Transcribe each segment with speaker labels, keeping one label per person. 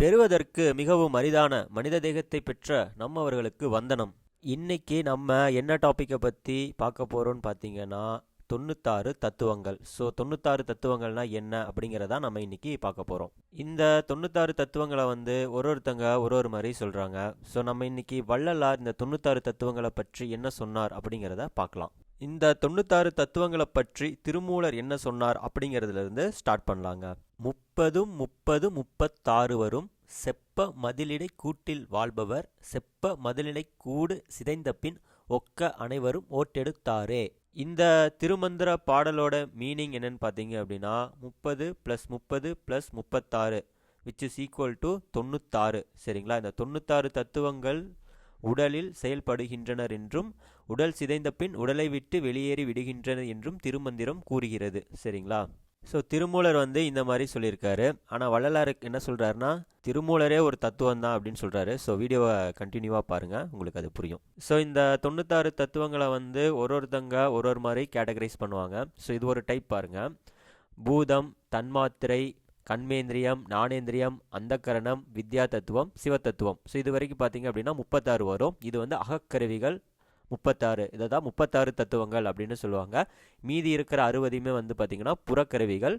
Speaker 1: பெறுவதற்கு மிகவும் அரிதான மனித தேகத்தை பெற்ற நம்மவர்களுக்கு வந்தனம். இன்னைக்கு நம்ம என்ன டாப்பிக்கை பற்றி பார்க்க போகிறோம்னு பார்த்தீங்கன்னா தொண்ணூத்தாறு தத்துவங்கள். ஸோ தொண்ணூத்தாறு தத்துவங்கள்னா என்ன அப்படிங்கிறத நம்ம இன்னைக்கு பார்க்க போகிறோம் இந்த தொண்ணூத்தாறு தத்துவங்களை வந்து ஒரு ஒருத்தங்க ஒரு ஒரு மாதிரி சொல்கிறாங்க ஸோ நம்ம இன்னைக்கு வள்ளலார் இந்த தொண்ணூத்தாறு தத்துவங்களை பற்றி என்ன சொன்னார் அப்படிங்கிறத பார்க்கலாம். இந்த தொண்ணூத்தாறு தத்துவங்களை பற்றி திருமூலர் என்ன சொன்னார் அப்படிங்கிறதுலேருந்து ஸ்டார்ட் பண்ணலாங்க. முப்பதும் முப்பது முப்பத்தாறு வரும். செப்ப மதிலிடை கூட்டில் வாழ்பவர். செப்ப மதிலிடை கூடு சிதைந்த பின் ஒக்க அனைவரும் ஓட்டெடுத்தாரே. இந்த திருமந்திர பாடலோட மீனிங் என்னன்னு பார்த்தீங்க அப்படின்னா முப்பது ப்ளஸ் முப்பது ப்ளஸ் முப்பத்தாறு விச் இஸ் ஈக்குவல் டு தொண்ணூத்தாறு. சரிங்களா? இந்த தொண்ணூத்தாறு தத்துவங்கள் உடலில் செயல்படுகின்றனர் என்றும் உடல் சிதைந்த பின் உடலை விட்டு வெளியேறி விடுகின்றனர் என்றும் திருமந்திரம் கூறுகிறது. சரிங்களா? ஸோ திருமூலர் வந்து இந்த மாதிரி சொல்லியிருக்காரு. ஆனால் வள்ளலாருக்கு என்ன சொல்கிறாருன்னா திருமூலரே ஒரு தத்துவம் தான் அப்படின்னு சொல்கிறாரு ஸோ வீடியோவை கண்டினியூவாக பாருங்கள் உங்களுக்கு அது புரியும். ஸோ இந்த தொண்ணூத்தாறு தத்துவங்களை வந்து ஒரு ஒருத்தங்க ஒரு ஒரு மாதிரி கேட்டகரைஸ் பண்ணுவாங்க. ஸோ இது ஒரு டைப் பாருங்கள் பூதம் தன்மாத்திரை கண்மேந்திரியம் ஞானேந்திரியம் அந்தக்கரணம் வித்யா தத்துவம் சிவத்தத்துவம் ஸோ இது வரைக்கும் பார்த்தீங்க அப்படின்னா முப்பத்தாறு வரும். இது வந்து அகக்கருவிகள் முப்பத்தாறு. இதை தான் முப்பத்தாறு தத்துவங்கள் அப்படின்னு சொல்லுவாங்க. மீதி இருக்கிற அறுபதையுமே வந்து பார்த்திங்கன்னா புறக்கருவிகள்.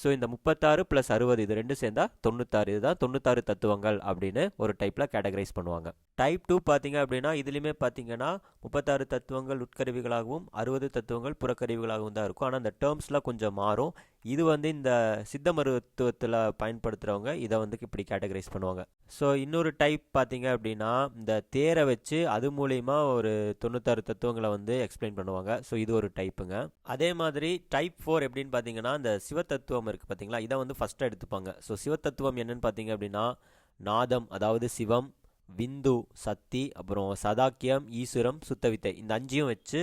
Speaker 1: ஸோ இந்த முப்பத்தாறு ப்ளஸ் அறுபது இது ரெண்டும் சேர்ந்தா தொண்ணூத்தாறு. இதுதான் தொண்ணூத்தாறு தத்துவங்கள் அப்படின்னு ஒரு டைப்பில் கேட்டகரைஸ் பண்ணுவாங்க. டைப் டூ பார்த்தீங்க அப்படின்னா இதுலேயுமே பார்த்தீங்கன்னா முப்பத்தாறு தத்துவங்கள் உட்கருவிகளாகவும் அறுபது தத்துவங்கள் புறக்கருவிகளாகவும் தான் இருக்கும். ஆனால் அந்த டேர்ம்ஸ்லாம் கொஞ்சம் மாறும். இது வந்து இந்த சித்த மருத்துவத்தில் பயன்படுத்துகிறவங்க இதை வந்து இப்படி கேட்டகரைஸ் பண்ணுவாங்க. ஸோ இன்னொரு டைப் பார்த்தீங்க அப்படின்னா இந்த தேரை வச்சு அது மூலயமா ஒரு தொண்ணூத்தாறு தத்துவங்களை வந்து எக்ஸ்பிளைன் பண்ணுவாங்க. ஸோ இது ஒரு டைப்புங்க அதே மாதிரி டைப் ஃபோர் எப்படின்னு பார்த்தீங்கன்னா இந்த சிவத்தத்துவம் இருக்குது பார்த்தீங்களா? இதை வந்து ஃபஸ்ட்டாக எடுத்துப்பாங்க. ஸோ சிவத்தத்துவம் என்னன்னு பார்த்தீங்க அப்படின்னா நாதம் அதாவது சிவம் விந்து சக்தி அப்புறம் சதாக்கியம் ஈஸ்வரம் சுத்தவித்தை. இந்த அஞ்சையும் வச்சு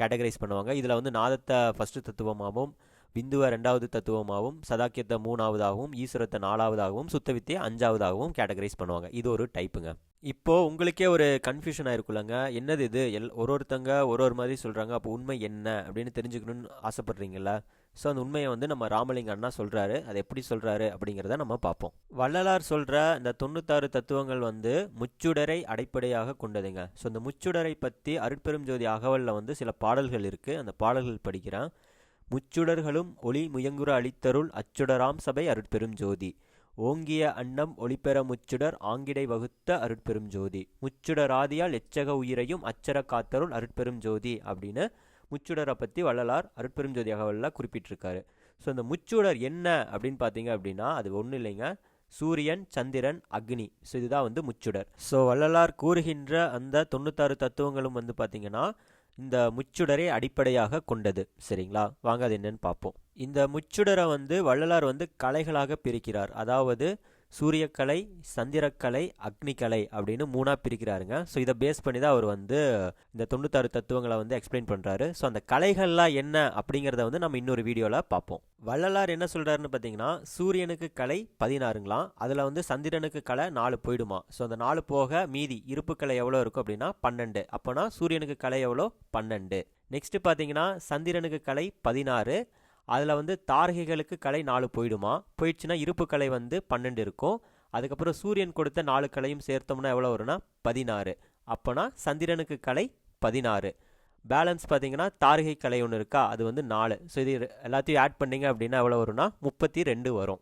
Speaker 1: கேட்டகரைஸ் பண்ணுவாங்க. இதில் வந்து நாதத்தை ஃபஸ்ட்டு தத்துவமாகவும் பிந்துவ ரெண்டாவது தத்துவமாகவும் சதாக்கியத்தை மூணாவதாகவும் ஈஸ்வரத்தை நாலாவதாகவும் சுத்தவித்தையை அஞ்சாவதாகவும் கேட்டகரைஸ் பண்ணுவாங்க. இது ஒரு டைப்புங்க. இப்போது உங்களுக்கே ஒரு கன்ஃபியூஷன் ஆயிருக்குல்லங்க. என்னது இது? எல் ஒரு ஒருத்தங்க ஒரு ஒரு மாதிரி சொல்கிறாங்க அப்போ உண்மை என்ன? அப்படின்னு தெரிஞ்சுக்கணும்னு ஆசைப்பட்றீங்கள ஸோ அந்த உண்மையை வந்து நம்ம ராமலிங்க அண்ணா சொல்கிறாரு அதை எப்படி சொல்கிறாரு அப்படிங்கிறத நம்ம பார்ப்போம். வள்ளலார் சொல்கிற இந்த தொண்ணூத்தாறு தத்துவங்கள் வந்து முச்சுடரை அடிப்படையாக கொண்டதுங்க. ஸோ இந்த முச்சுடரை பற்றி அருட்பெரும் ஜோதி அகவலில் வந்து சில பாடல்கள் இருக்குது அந்த பாடல்கள் படிக்கிறேன். முச்சுடர்களும் ஒளி முயங்குற அளித்தருள் அச்சுடராம் சபை அருட்பெரும் ஜோதி. ஓங்கிய அன்னம் ஒளிபெற முச்சுடர் ஆங்கிடை வகுத்த அருட்பெரும் ஜோதி. முச்சுடராதியால் எச்சக உயிரையும் அச்சர காத்தருள் அருட்பெரும் ஜோதி அப்படின்னு முச்சுடரை பற்றி வள்ளலார் அருட்பெரும் ஜோதி அகவலில் குறிப்பிட்டிருக்காரு. ஸோ இந்த முச்சுடர் என்ன அப்படின்னு பார்த்தீங்க அப்படின்னா அது ஒன்றும் இல்லைங்க. சூரியன் சந்திரன் அக்னி. ஸோ இதுதான் வந்து முச்சுடர். ஸோ வள்ளலார் கூறுகின்ற அந்த தொண்ணூத்தாறு தத்துவங்களும் வந்து பார்த்தீங்கன்னா இந்த முச்சுடரை அடிப்படையாக கொண்டது. சரிங்களா? வாங்க அது என்னன்னு பார்ப்போம். இந்த முச்சுடரை வந்து வள்ளலார் வந்து கலைகளாக பிரிக்கிறார். அதாவது சூரியக்கலை சந்திரக்கலை அக்னிக்கலை அப்படின்னு மூணாக பிரிக்கிறாருங்க. ஸோ இதை பேஸ் பண்ணி தான் அவர் வந்து இந்த தொண்ணூத்தாறு தத்துவங்களை வந்து எக்ஸ்பிளைன் பண்ணுறாரு ஸோ அந்த கலைகள்லாம் என்ன அப்படிங்கிறத வந்து நம்ம இன்னொரு வீடியோவில் பார்ப்போம். வள்ளலார் என்ன சொல்கிறாருன்னு பார்த்தீங்கன்னா சூரியனுக்கு கலை பதினாறுங்களாம். அதில் வந்து சந்திரனுக்கு கலை நாலு போயிடுமா. ஸோ அந்த நாலு போக மீதி இருப்பு கலை எவ்வளோ இருக்கும் அப்படின்னா பன்னெண்டு. அப்போனா சூரியனுக்கு கலை எவ்வளோ? பன்னெண்டு. நெக்ஸ்ட் பார்த்தீங்கன்னா சந்திரனுக்கு கலை பதினாறு. அதில் வந்து தாரகைகளுக்கு கலை நாலு போயிடுமா? போயிடுச்சுன்னா இருப்பு கலை வந்து பன்னெண்டு இருக்கும். அதுக்கப்புறம் சூரியன் கொடுத்த நாலு கலையும் சேர்த்தோம்னா எவ்வளோ வரும்னா? பதினாறு. அப்போனா சந்திரனுக்கு கலை பதினாறு. பேலன்ஸ் பார்த்தீங்கன்னா தாரகை கலை ஒன்று இருக்கா? அது வந்து நாலு. ஸோ இது எல்லாத்தையும் ஆட் பண்ணிங்க அப்படின்னா எவ்வளோ வரும்னா? முப்பத்தி ரெண்டு வரும்.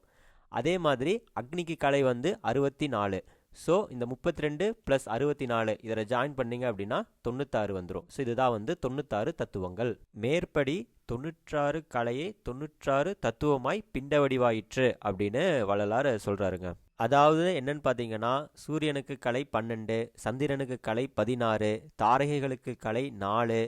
Speaker 1: அதே மாதிரி அக்னிக்கு கலை வந்து அறுபத்தி நாலு. ஸோ இந்த முப்பத்தி ரெண்டு ப்ளஸ் அறுபத்தி நாலு இதில் ஜாயின் பண்ணிங்க அப்படின்னா தொண்ணூத்தாறு வந்துடும் ஸோ இதுதான் வந்து தொண்ணூத்தாறு தத்துவங்கள். மேற்படி தொண்ணூற்றாறு கலையை தொண்ணூற்றாறு தத்துவமாய் பிண்டவடிவாயிற்று அப்படின்னு வள்ளலார் சொல்கிறாருங்க அதாவது என்னன்னு பார்த்தீங்கன்னா சூரியனுக்கு கலை பன்னெண்டு சந்திரனுக்கு கலை பதினாறு தாரகைகளுக்கு கலை நாலு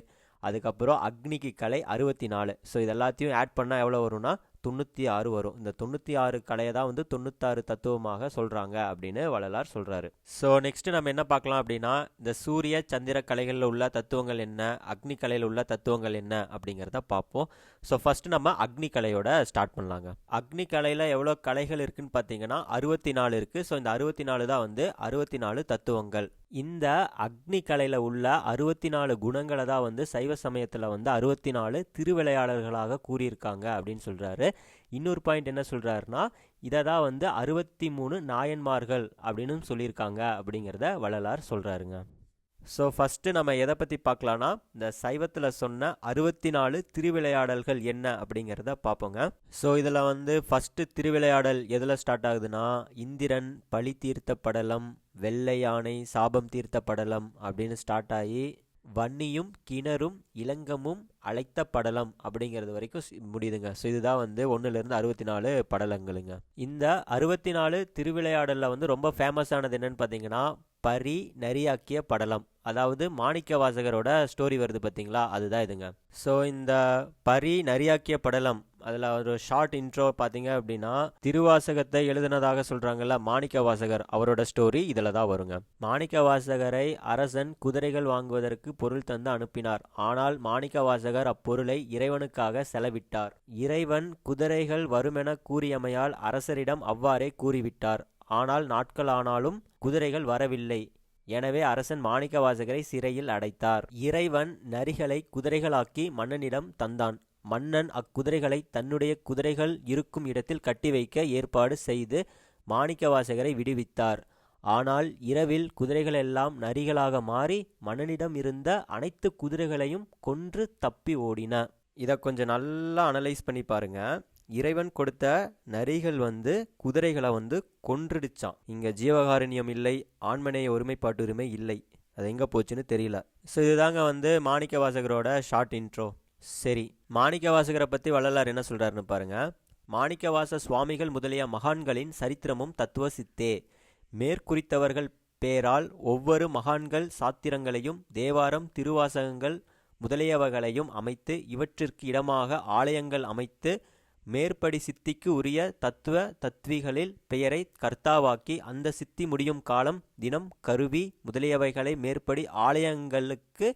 Speaker 1: அதுக்கப்புறம் அக்னிக்கு கலை அறுபத்தி நாலு ஸோ இது எல்லாத்தையும் ஆட் பண்ணால் எவ்வளோ வரும்னா தொண்ணூற்றி ஆறு வரும். இந்த தொண்ணூற்றி ஆறு கலையை தான் வந்து தொண்ணூத்தாறு தத்துவமாக சொல்கிறாங்க அப்படின்னு வள்ளலார் சொல்கிறாரு ஸோ நெக்ஸ்ட் நம்ம என்ன பார்க்கலாம் அப்படின்னா இந்த சூரிய சந்திர கலைகளில் உள்ள தத்துவங்கள் என்ன? அக்னி கலையில் உள்ள தத்துவங்கள் என்ன? அப்படிங்கிறத பார்ப்போம். ஸோ ஃபர்ஸ்ட் நம்ம அக்னி கலையோட ஸ்டார்ட் பண்ணலாங்க. அக்னி கலையில் எவ்வளோ கலைகள் இருக்குன்னு பார்த்தீங்கன்னா அறுபத்தி நாலு இருக்குது ஸோ இந்த அறுபத்தி நாலு தான் வந்து அறுபத்தி நாலு தத்துவங்கள். இந்த அக்னி கலையில் உள்ள அறுபத்தி நாலு குணங்களை தான் வந்து சைவ சமயத்தில் வந்து அறுபத்தி நாலு திருவிளையாடல்களாக கூறியிருக்காங்க அப்படின்னு சொல்கிறாரு இன்னொரு பாயிண்ட் என்ன சொல்கிறாருன்னா இதை தான் வந்து அறுபத்தி மூணு நாயன்மார்கள் அப்படின்னு சொல்லியிருக்காங்க அப்படிங்கிறத வள்ளலார் சொல்கிறாருங்க ஸோ ஃபஸ்ட்டு நம்ம எதை பற்றி பார்க்கலான்னா இந்த சைவத்தில் சொன்ன அறுபத்தி நாலு திருவிளையாடல்கள் என்ன அப்படிங்கிறத பார்ப்போங்க. ஸோ இதில் வந்து ஃபஸ்ட்டு திருவிளையாடல் எதில் ஸ்டார்ட் ஆகுதுன்னா இந்திரன் பழி தீர்த்த படலம் வெள்ளை யானை சாபம் தீர்த்த படலம் அப்படின்னு ஸ்டார்ட் ஆகி வன்னியும் கிணறும் இலங்கமும் அழைத்த படலம் அப்படிங்கிறது வரைக்கும் முடியுதுங்க. ஸோ இதுதான் வந்து ஒன்றுலேருந்து அறுபத்தி நாலு படலங்களுங்க. இந்த அறுபத்தி நாலு திருவிளையாடலில் வந்து ரொம்ப ஃபேமஸானது என்னன்னு பார்த்தீங்கன்னா பரி நரியாக்கிய படலம். அதாவது மாணிக்க வாசகரோட ஸ்டோரி வருது பார்த்தீங்களா அதுதான் இதுங்க. ஸோ இந்த பரி நரியாக்கிய படலம் அதில் ஒரு ஷார்ட் இன்ட்ரோ பார்த்தீங்க அப்படின்னா திருவாசகத்தை எழுதினதாக சொல்கிறாங்கல்ல மாணிக்க வாசகர் அவரோட ஸ்டோரி இதில் தான் வருங்க. மாணிக்க வாசகரை அரசன் குதிரைகள் வாங்குவதற்கு பொருள் தந்து அனுப்பினார். ஆனால் மாணிக்க வாசகர் அப்பொருளை இறைவனுக்காக செலவிட்டார். இறைவன் குதிரைகள் வருமென கூறியமையால் அரசரிடம் அவ்வாறே கூறிவிட்டார். ஆனால் நாட்கள் ஆனாலும் குதிரைகள் வரவில்லை. எனவே அரசன் மாணிக்கவாசகரை சிறையில் அடைத்தார். இறைவன் நரிகளை குதிரைகளாக்கி மன்னனிடம் தந்தான். மன்னன் அக்குதிரைகளை தன்னுடைய குதிரைகள் இருக்கும் இடத்தில் கட்டி வைக்க ஏற்பாடு செய்து மாணிக்கவாசகரை விடுவித்தார். ஆனால் இரவில் குதிரைகளெல்லாம் நரிகளாக மாறி மன்னனிடம் இருந்த அனைத்து குதிரைகளையும் கொன்று தப்பி ஓடின. இதை கொஞ்சம் நல்லா அனலைஸ் பண்ணி பாருங்க. இறைவன் கொடுத்த நரிகள் வந்து குதிரைகளை வந்து கொன்றுடுச்சான். இங்கே ஜீவகாருண்யம் இல்லை ஆண்மனைய ஒருமைப்பாட்டுரிமை இல்லை. அது எங்கே போச்சுன்னு தெரியல. ஸோ இதுதாங்க வந்து மாணிக்க வாசகரோட ஷார்ட் இன்ட்ரோ சரி மாணிக்க வாசகரை பற்றி வள்ளலார் என்ன சொல்கிறாருன்னு பாருங்க. மாணிக்கவாச சுவாமிகள் முதலிய மகான்களின் சரித்திரமும் தத்துவ சித்தே மேற்குறித்தவர்கள் பேரால் ஒவ்வொரு மகான்கள் சாத்திரங்களையும் தேவாரம் திருவாசகங்கள் முதலியவைகளையும் அமைத்து இவற்றிற்கு இடமாக ஆலயங்கள் அமைத்து மேற்படி சித்திக்கு உரிய தத்துவ தத்விகளில் பெயரை கர்த்தாவாக்கி அந்த சித்தி முடியும் காலம் தினம் கருவி முதலியவைகளை மேற்படி ஆலயங்களுக்கு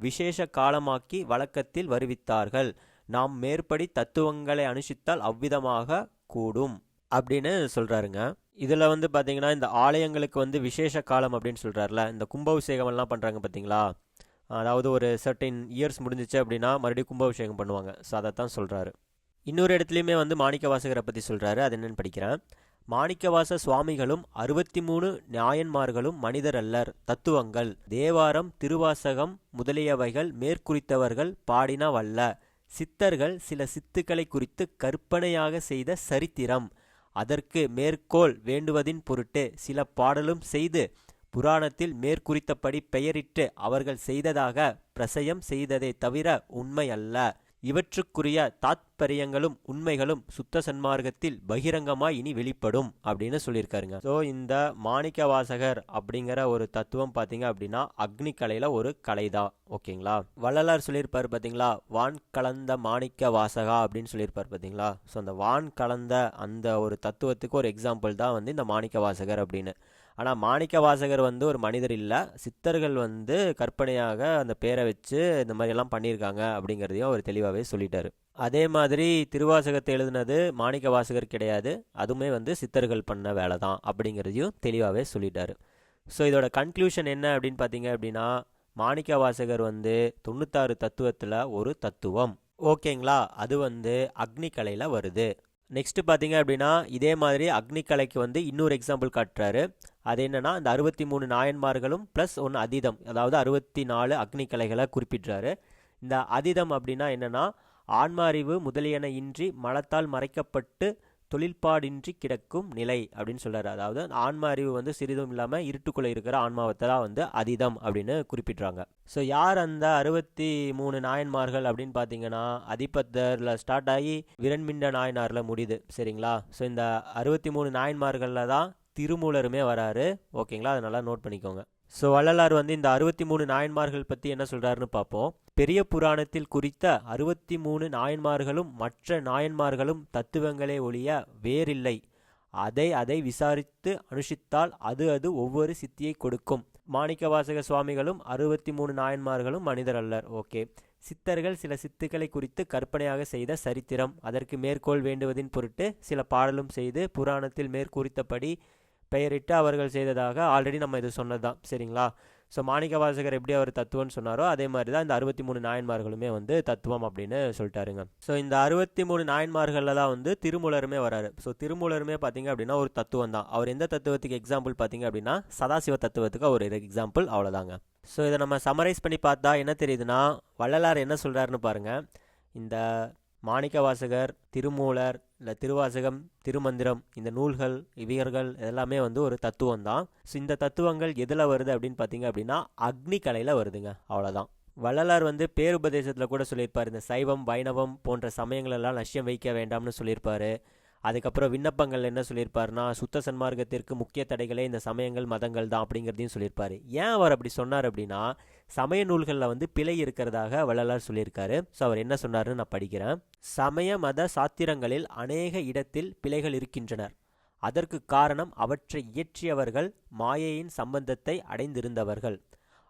Speaker 1: விசேஷ காலமாக்கி வழக்கத்தில் வருவித்தார்கள். நாம் மேற்படி தத்துவங்களை அனுஷித்தால் அவ்விதமாக கூடும். அப்படின்னு சொல்கிறாருங்க இதில் வந்து பார்த்தீங்கன்னா இந்த ஆலயங்களுக்கு வந்து விசேஷ காலம் அப்படின்னு சொல்கிறாருல இந்த கும்பாபிஷேகம் எல்லாம் பண்ணுறாங்க பார்த்தீங்களா அதாவது ஒரு சர்டின் இயர்ஸ் முடிஞ்சிச்சு அப்படின்னா மறுபடியும் கும்பாபிஷேகம் பண்ணுவாங்க. ஸோ அதைத்தான் சொல்கிறாரு இன்னொரு இடத்துலையுமே வந்து மாணிக்க வாசகரை பற்றி சொல்கிறாரு அது என்னன்னு படிக்கிறேன். மாணிக்கவாச சுவாமிகளும் அறுபத்தி மூணு நியாயன்மார்களும் மனிதர் அல்லர். தத்துவங்கள். தேவாரம் திருவாசகம் முதலியவைகள் மேற்குறித்தவர்கள் பாடினவல்ல சித்தர்கள் சில சித்துக்களை குறித்து கற்பனையாக செய்த சரித்திரம். அதற்கு மேற்கோள் வேண்டுவதின் பொருட்டு சில பாடலும் செய்து புராணத்தில் மேற்குறித்தபடி பெயரிட்டு அவர்கள் செய்ததாக பிரசயம் செய்ததே தவிர உண்மை அல்ல. இவற்றுக்குரிய தாத்பரியங்களும் உண்மைகளும் சுத்த சன்மார்க்கத்தில் பகிரங்கமாய் இனி வெளிப்படும் அப்படின்னு சொல்லியிருக்காருங்க. ஸோ இந்த மாணிக்க வாசகர் அப்படிங்கிற ஒரு தத்துவம் பார்த்தீங்க அப்படின்னா அக்னி கலையில் ஒரு கலை தான் ஓகேங்களா? வள்ளலார் சொல்லியிருப்பார் பார்த்தீங்களா? வான் கலந்த மாணிக்க வாசகா அப்படின்னு சொல்லியிருப்பார் பார்த்தீங்களா? ஸோ அந்த வான் கலந்த அந்த ஒரு தத்துவத்துக்கு ஒரு எக்ஸாம்பிள் தான் வந்து இந்த மாணிக்க வாசகர் அப்படின்னு. ஆனால் மாணிக்க வாசகர் வந்து ஒரு மனிதர் இல்லை. சித்தர்கள் வந்து கற்பனையாக அந்த பேரை வச்சு இந்த மாதிரி எல்லாம் பண்ணியிருக்காங்க அப்படிங்கிறதையும் அவர் தெளிவாகவே சொல்லிட்டாரு. அதே மாதிரி திருவாசகத்தை எழுதினது மாணிக்க வாசகர் கிடையாது. அதுவுமே வந்து சித்தர்கள் பண்ண வேலை தான் அப்படிங்கிறதையும் தெளிவாகவே சொல்லிட்டாரு. ஸோ இதோட கன்க்ளூஷன் என்ன அப்படின்னு பார்த்தீங்க அப்படின்னா மாணிக்க வாசகர் வந்து தொண்ணூத்தாறு தத்துவத்தில் ஒரு தத்துவம். ஓகேங்களா? அது வந்து அக்னிகலையில் வருது. நெக்ஸ்ட் பார்த்தீங்க அப்படின்னா இதே மாதிரி அக்னிக்கலைக்கு வந்து இன்னொரு எக்ஸாம்பிள் காட்டுறாரு. அது என்னென்னா அந்த அறுபத்தி மூணு நாயன்மார்களும் ப்ளஸ் ஒன்று அதீதம் அதாவது அறுபத்தி நாலு அக்னிக்கலைகளை குறிப்பிடுறாரு. இந்த அதீதம் அப்படின்னா என்னென்னா ஆன்மாறிவு முதலியன இன்றி மலத்தால் மறைக்கப்பட்டு தொழில்பாடின்றி கிடக்கும் நிலை அப்படின்னு சொல்கிறார் அதாவது ஆன்ம அறிவு வந்து சிறிதும் இல்லாமல் இருட்டுக்குள்ளே இருக்கிற ஆன்மாவத்தை தான் வந்து அதீதம் அப்படின்னு குறிப்பிட்றாங்க. ஸோ யார் அந்த அறுபத்தி மூணு நாயன்மார்கள் அப்படின்னு பார்த்தீங்கன்னா அதிபத்தரில் ஸ்டார்ட் ஆகி விரண்மிண்ட நாயனாரில் முடியுது. சரிங்களா? ஸோ இந்த அறுபத்தி மூணு நாயன்மார்களில் தான் திருமூலருமே வராரு. ஓகேங்களா அதை நல்லா நோட் பண்ணிக்கோங்க. ஸோ வள்ளலார் வந்து இந்த அறுபத்தி மூணு நாயன்மார்கள் பற்றி என்ன சொல்கிறாருன்னு பார்ப்போம் பெரிய புராணத்தில் குறித்த அறுபத்தி மூணு நாயன்மார்களும் மற்ற நாயன்மார்களும் தத்துவங்களே ஒழிய வேறில்லை. அதை அதை விசாரித்து அனுஷித்தால் அது அது ஒவ்வொரு சித்தியை கொடுக்கும். மாணிக்கவாசக சுவாமிகளும் அறுபத்தி மூணு நாயன்மார்களும் மனிதர் அல்லர். ஓகே. சித்தர்கள் சில சித்துக்களை குறித்து கற்பனையாக செய்த சரித்திரம். அதற்கு மேற்கோள் வேண்டுவதின் பொருட்டு சில பாடலும் செய்து புராணத்தில் மேற்குறித்தபடி பெயரிட்டு அவர்கள் செய்ததாக ஆல்ரெடி நம்ம இது சொன்னதுதான். சரிங்களா? ஸோ மாணிக்க வாசகர் எப்படி அவர் தத்துவம்னு சொன்னாரோ அதே மாதிரி தான் இந்த அறுபத்தி மூணு நாயன்மார்களுமே வந்து தத்துவம் அப்படின்னு சொல்லிட்டாருங்க. ஸோ இந்த அறுபத்தி மூணு நாயன்மார்களில் தான் வந்து திருமூலருமே வராரு. ஸோ திருமூலருமே பார்த்தீங்க அப்படின்னா ஒரு தத்துவம் தான். அவர் எந்த தத்துவத்துக்கு எக்ஸாம்பிள் பார்த்தீங்க அப்படின்னா சதாசிவ தத்துவத்துக்கு ஒரு எக்ஸாம்பிள் அவ்வளோதாங்க ஸோ இதை நம்ம சமரைஸ் பண்ணி பார்த்தா என்ன தெரியுதுன்னா வள்ளலார் என்ன சொல்கிறாருன்னு பாருங்கள் இந்த மாணிக்க வாசகர் திருமூலர் இல்லை திருவாசகம் திருமந்திரம் இந்த நூல்கள் இவையர்கள் இதெல்லாமே வந்து ஒரு தத்துவம் தான் ஸோ இந்த தத்துவங்கள் எதில் வருது அப்படின்னு பார்த்தீங்க அப்படின்னா அக்னி கலையில் வருதுங்க. அவ்வளோதான் வள்ளலார் வந்து பேருபதேசத்தில் கூட சொல்லியிருப்பார் இந்த சைவம் வைணவம் போன்ற சமயங்களெல்லாம் லட்சியம் வைக்க வேண்டாம்னு சொல்லியிருப்பார். அதுக்கப்புறம் விண்ணப்பங்கள் என்ன சொல்லியிருப்பார்னா சுத்த சன்மார்க்கத்திற்கு முக்கிய தடைகளே இந்த சமயங்கள் மதங்கள் தான் அப்படிங்கிறதையும் சொல்லியிருப்பார். ஏன் அவர் அப்படி சொன்னார் அப்படின்னா சமய நூல்களில் வந்து பிழை இருக்கிறதாக வள்ளலார் சொல்லியிருக்காரு. ஸோ அவர் என்ன சொன்னார்னு நான் படிக்கிறேன். சமய மத சாத்திரங்களில் அநேக இடத்தில் பிழைகள் இருக்கின்றனர். அதற்கு காரணம் அவற்றை இயற்றியவர்கள் மாயையின் சம்பந்தத்தை அடைந்திருந்தவர்கள்.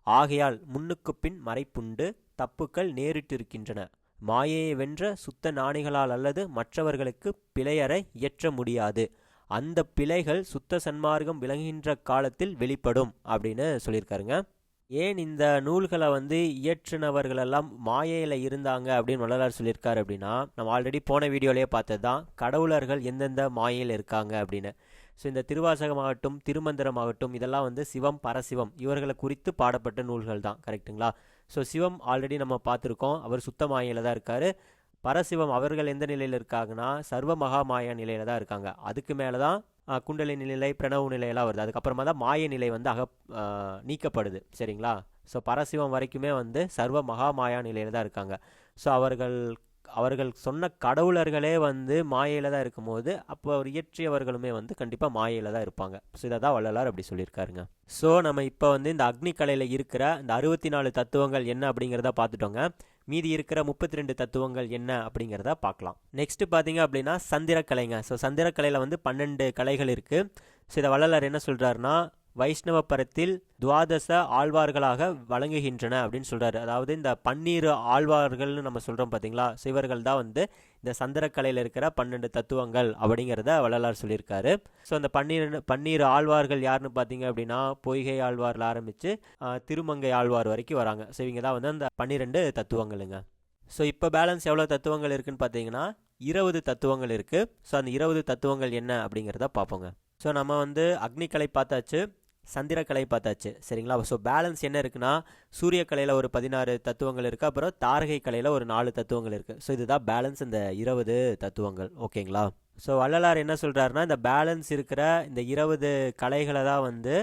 Speaker 1: ஆகையால் முன்னுக்கு பின் மறைப்புண்டு தப்புக்கள் நேரிட்டிருக்கின்றன. மாயையை வென்ற சுத்த நாணிகளால் அல்லது மற்றவர்களுக்கு பிழையற இயற்ற முடியாது. அந்த பிழைகள் சுத்த சன்மார்க்கம் விளங்குகின்ற காலத்தில் வெளிப்படும் அப்படின்னு சொல்லியிருக்காருங்க. ஏன் இந்த நூல்களை வந்து இயற்றினவர்களெல்லாம் மாயையில் இருந்தாங்க அப்படின்னு வள்ளலார் சொல்லியிருக்காரு அப்படின்னா நம்ம ஆல்ரெடி போன வீடியோலேயே பார்த்தது தான் கடவுளர்கள் எந்தெந்த மாயையில் இருக்காங்க அப்படின்னு. ஸோ இந்த திருவாசகமாகட்டும் திருமந்திரமாகட்டும் இதெல்லாம் வந்து சிவம் பரசிவம் இவர்களை குறித்து பாடப்பட்ட நூல்கள் தான் கரெக்டுங்களா ஸோ சிவம் ஆல்ரெடி நம்ம பார்த்துருக்கோம் அவர் சுத்த மாயையில் தான் இருக்கார். பரசிவம் அவர்கள் எந்த நிலையில் இருக்காங்கன்னா சர்வ மகா மாயா நிலையில் தான் இருக்காங்க. அதுக்கு மேலே தான் குண்டலி நிலை பிரணவு நிலையெல்லாம் வருது. அதுக்கப்புறமா தான் மாய நிலை வந்து அக நீக்கப்படுது. சரிங்களா? ஸோ பரசிவம் வரைக்குமே வந்து சர்வ மகா மாயா நிலையில் தான் இருக்காங்க. ஸோ அவர்கள் அவர்கள் சொன்ன கடவுளர்களே வந்து மாயையில் தான் இருக்கும்போது அப்போ அவர் இயற்றியவர்களுமே வந்து கண்டிப்பாக மாயையில் தான் இருப்பாங்க. ஸோ இதை தான் வள்ளலார் அப்படி சொல்லியிருக்காருங்க. ஸோ நம்ம இப்போ வந்து இந்த அக்னி கலையில் இருக்கிற இந்த அறுபத்தி நாலு தத்துவங்கள் என்ன அப்படிங்கிறத பார்த்துட்டோங்க. மீதி இருக்கிற முப்பத்தி ரெண்டு தத்துவங்கள் என்ன அப்படிங்கிறத பார்க்கலாம். நெக்ஸ்ட் பார்த்தீங்க அப்படின்னா சந்திரக்கலைங்க. ஸோ சந்திரக்கலையில் வந்து பன்னெண்டு கலைகள் இருக்குது ஸோ இதை வள்ளலார் என்ன சொல்கிறாருன்னா வைஷ்ணவ பரத்தில் துவாதச ஆழ்வார்களாக வழங்குகின்றன அப்படின்னு சொல்கிறாரு அதாவது இந்த பன்னீர் ஆழ்வார்கள்னு நம்ம சொல்கிறோம் பார்த்தீங்களா சிவர்கள் தான் வந்து இந்த சந்திரக்கலையில் இருக்கிற பன்னெண்டு தத்துவங்கள் அப்படிங்கிறத வள்ளலார் சொல்லியிருக்காரு. ஸோ அந்த பன்னீர் பன்னீர் ஆழ்வார்கள் யாருன்னு பார்த்தீங்க அப்படின்னா பொய்கை ஆழ்வாரில் ஆரம்பித்து திருமங்கை ஆழ்வார் வரைக்கும் வராங்க. ஸோ இவங்க தான் வந்து அந்த பன்னிரெண்டு தத்துவங்களுங்க. ஸோ இப்போ பேலன்ஸ் எவ்வளோ தத்துவங்கள் இருக்குன்னு பார்த்தீங்கன்னா இருபது தத்துவங்கள் இருக்குது ஸோ அந்த இருபது தத்துவங்கள் என்ன அப்படிங்கிறத பார்ப்போங்க ஸோ நம்ம வந்து அக்னிக்கலை பார்த்தாச்சு. சந்திரக்கலை பார்த்தாச்சு. சரிங்களா? ஸோ பேலன்ஸ் என்ன இருக்குன்னா சூரியக்கலையில் ஒரு பதினாறு தத்துவங்கள் இருக்குது அப்புறம் தாரகை கலையில் ஒரு நாலு தத்துவங்கள் இருக்குது ஸோ இதுதான் பேலன்ஸ் இந்த இருபது தத்துவங்கள். ஓகேங்களா? ஸோ வள்ளலார் என்ன சொல்கிறாருன்னா இந்த பேலன்ஸ் இருக்கிற இந்த இருபது கலைகளை தான் வந்து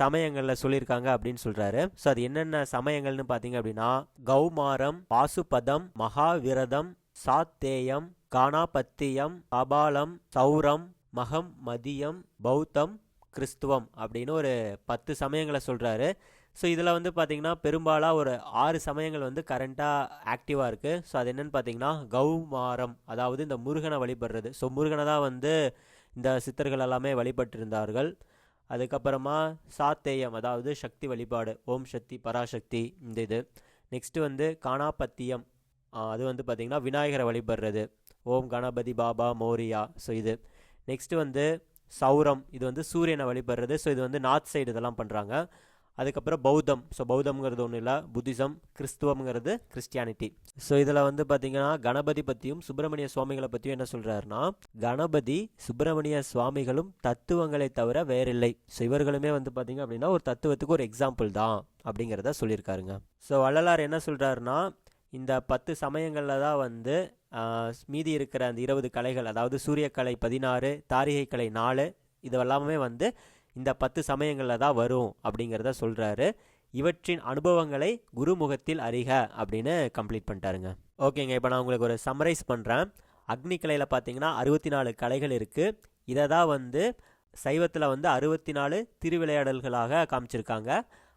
Speaker 1: சமயங்களில் சொல்லியிருக்காங்க அப்படின்னு சொல்கிறாரு ஸோ அது என்னென்ன சமயங்கள்னு பார்த்தீங்க அப்படின்னா கௌமாரம் பாசுபதம் மகாவிரதம் சாத்தேயம் கானாபத்தியம் கபாலம் சௌரம் மகம் மதியம் பௌத்தம் கிறிஸ்துவம் அப்படின்னு ஒரு பத்து சமயங்களை சொல்கிறாரு ஸோ இதில் வந்து பார்த்திங்கன்னா பெரும்பாலாக ஒரு ஆறு சமயங்கள் வந்து கரண்ட்டாக ஆக்டிவாக இருக்குது ஸோ அது என்னென்னு பார்த்தீங்கன்னா கௌமாரம் அதாவது இந்த முருகனை வழிபடுறது. ஸோ முருகனை தான் வந்து இந்த சித்தர்கள் எல்லாமே வழிபட்டிருந்தார்கள். அதுக்கப்புறமா சாத்தேயம் அதாவது சக்தி வழிபாடு ஓம் சக்தி பராசக்தி இந்த இது. நெக்ஸ்ட்டு வந்து காணாபத்தியம் அது வந்து பார்த்திங்கன்னா விநாயகரை வழிபடுறது. ஓம் கணபதி பாபா மோரியா ஸோ இது. நெக்ஸ்ட்டு வந்து சௌரம் இது வந்து சூரியனை வழிபடுறது. ஸோ இது வந்து நார்த் சைடு இதெல்லாம் பண்ணுறாங்க அதுக்கப்புறம் பௌத்தம். ஸோ பௌத்தம்ங்கிறது ஒன்றும் இல்லை. Buddhism கிறிஸ்துவம்ங்கிறது Christianity. ஸோ இதில் வந்து பார்த்தீங்கன்னா கணபதி பற்றியும் சுப்பிரமணிய சுவாமிகளை பற்றியும் என்ன சொல்கிறாருன்னா கணபதி சுப்பிரமணிய சுவாமிகளும் தத்துவங்களை தவிர வேறில்லை. ஸோ இவர்களுமே வந்து பார்த்தீங்க அப்படின்னா ஒரு தத்துவத்துக்கு ஒரு எக்ஸாம்பிள் தான் அப்படிங்கிறத சொல்லியிருக்காருங்க. ஸோ வள்ளலார் என்ன சொல்கிறாருன்னா இந்த பத்து சமயங்களில் தான் வந்து மீதி இருக்கிற அந்த இருபது கலைகள் அதாவது சூரியக்கலை பதினாறு தாரிகை கலை நாலு இது எல்லாமே வந்து இந்த பத்து சமயங்களில் தான் வரும் அப்படிங்கிறத சொல்கிறாரு இவற்றின் அனுபவங்களை குருமுகத்தில் அறிக அப்படின்னு கம்ப்ளீட் பண்ணிட்டாருங்க. ஓகேங்க இப்போ நான் உங்களுக்கு ஒரு சம்மரைஸ் பண்ணுறேன் அக்னி கலையில் பார்த்தீங்கன்னா அறுபத்தி நாலு கலைகள் இருக்குது இதை தான் வந்து சைவத்தில் வந்து அறுபத்தி நாலு திருவிளையாடல்களாக காமிச்சிருக்காங்க.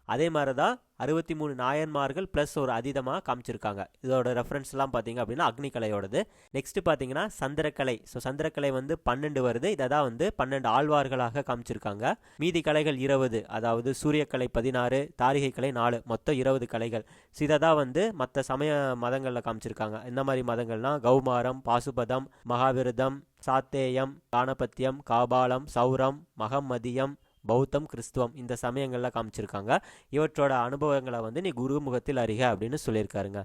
Speaker 1: அதே மாதிரி தான் அறுபத்தி மூணு நாயன்மார்கள் ப்ளஸ் ஒரு அதீதமாக காமிச்சிருக்காங்க. இதோட ரெஃபரன்ஸ்லாம் பார்த்தீங்க அப்படின்னா அக்னிகலையோடது நெக்ஸ்ட் பார்த்தீங்கன்னா சந்திரக்கலை. ஸோ சந்திரக்கலை வந்து பன்னெண்டு வருது. இதை தான் வந்து பன்னெண்டு ஆழ்வார்களாக காமிச்சிருக்காங்க. மீதி கலைகள் இருபது. அதாவது சூரியக்கலை பதினாறு தாரிகை கலை நாலு. மொத்தம் இருபது கலைகள். ஸோ இதை தான் வந்து மற்ற சமய மதங்களில் காமிச்சிருக்காங்க. இந்த மாதிரி மதங்கள்னா கௌமாரம் பாசுபதம் மகாவிரதம் சாத்தேயம் தானபத்தியம் காபாலம் சௌரம் மகம்மதியம் பௌத்தம் கிறிஸ்துவம் இந்த சமயங்களில் காமிச்சிருக்காங்க. இவற்றோட அனுபவங்களை வந்து நீ குருமுகத்தில் அறிக அப்படின்னு சொல்லியிருக்காருங்க.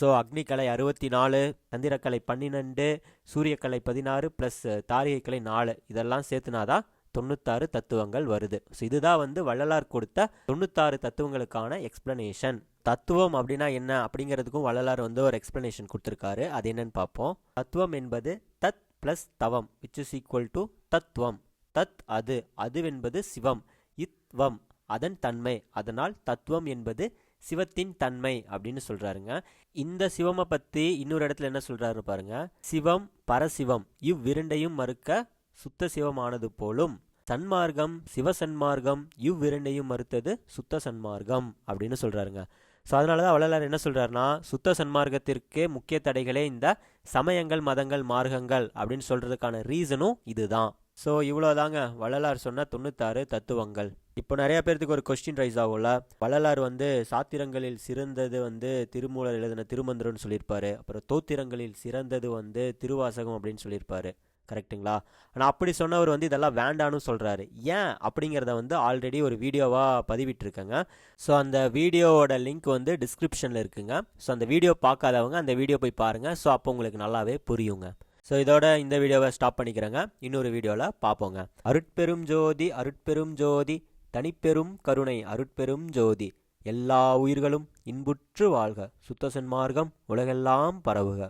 Speaker 1: ஸோ அக்னிக்கலை அறுபத்தி நாலு சந்திரக்கலை பன்னிரெண்டு சூரியக்கலை பதினாறு ப்ளஸ் தாரிகைக்கலை நாலு. இதெல்லாம் சேர்த்துனாதான் தொண்ணூத்தாறு தத்துவங்கள் வருது. ஸோ இதுதான் வந்து வள்ளலார் கொடுத்த தொண்ணூத்தாறு தத்துவங்களுக்கான எக்ஸ்பிளனேஷன் தத்துவம் அப்படின்னா என்ன அப்படிங்கிறதுக்கும் வள்ளலார் வந்து ஒரு எக்ஸ்பிளனேஷன் கொடுத்துருக்காரு. அது என்னன்னு பார்ப்போம். தத்துவம் என்பது தத் ப்ளஸ் தவம் விச் இஸ் ஈக்குவல் டு தத்துவம். தத் அது அதுவென்பது சிவம். இத்வம் அதன் தன்மை. அதனால் தத்துவம் என்பது சிவத்தின் தன்மை அப்படின்னு சொல்றாருங்க. இந்த சிவமை பத்தி இன்னொரு இடத்துல என்ன சொல்றாரு பாருங்க. சிவம் பரசிவம். இவ்விரண்டையும் மறுக்க சுத்த சிவமானது போலும். சன்மார்க்கம் சிவசன்மார்க்கம் இவ்விரண்டையும் மறுத்தது சுத்த சன்மார்க்கம் அப்படின்னு சொல்றாருங்க. ஸோ அதனால தான் வள்ளலார் என்ன சொல்றாருன்னா சுத்த சன்மார்க்கத்திற்கே முக்கிய தடைகளே இந்த சமயங்கள் மதங்கள் மார்க்கங்கள் அப்படின்னு சொல்றதுக்கான ரீசனும் இதுதான். ஸோ இவ்வளோதாங்க வள்ளலார் சொன்ன தொண்ணூத்தாறு தத்துவங்கள். இப்போ நிறைய பேர்த்துக்கு ஒரு கொஸ்டின் ரைஸ் ஆகும்ல. வள்ளலார் வந்து சாத்திரங்களில் சிறந்தது வந்து திருமூலர் எழுதின திருமந்திரம்னு சொல்லியிருப்பாரு. அப்புறம் தோத்திரங்களில் சிறந்தது வந்து திருவாசகம் அப்படின்னு சொல்லியிருப்பாரு. கரெக்ட்டுங்களா ஆனால் அப்படி சொன்னவர் வந்து இதெல்லாம் வேண்டான்னு சொல்கிறாரு ஏன்? அப்படிங்கிறத வந்து ஆல்ரெடி ஒரு வீடியோவாக பதிவிட்டிருக்கேங்க. ஸோ அந்த வீடியோவோட லிங்க் வந்து டிஸ்கிரிப்ஷனில் இருக்குங்க. ஸோ அந்த வீடியோ பார்க்காதவங்க அந்த வீடியோ போய் பாருங்கள் ஸோ அப்போ உங்களுக்கு நல்லாவே புரியுங்க. ஸோ இதோட இந்த வீடியோவை ஸ்டாப் பண்ணிக்கிறேங்க. இன்னொரு வீடியோவில் பார்ப்போங்க அருட்பெரும் ஜோதி அருட்பெரும் ஜோதி தனிப்பெரும் கருணை அருட்பெரும் ஜோதி. எல்லா உயிர்களும் இன்புற்று வாழ்க. சுத்த சன்மார்க்கம் உலகெல்லாம் பரவுக.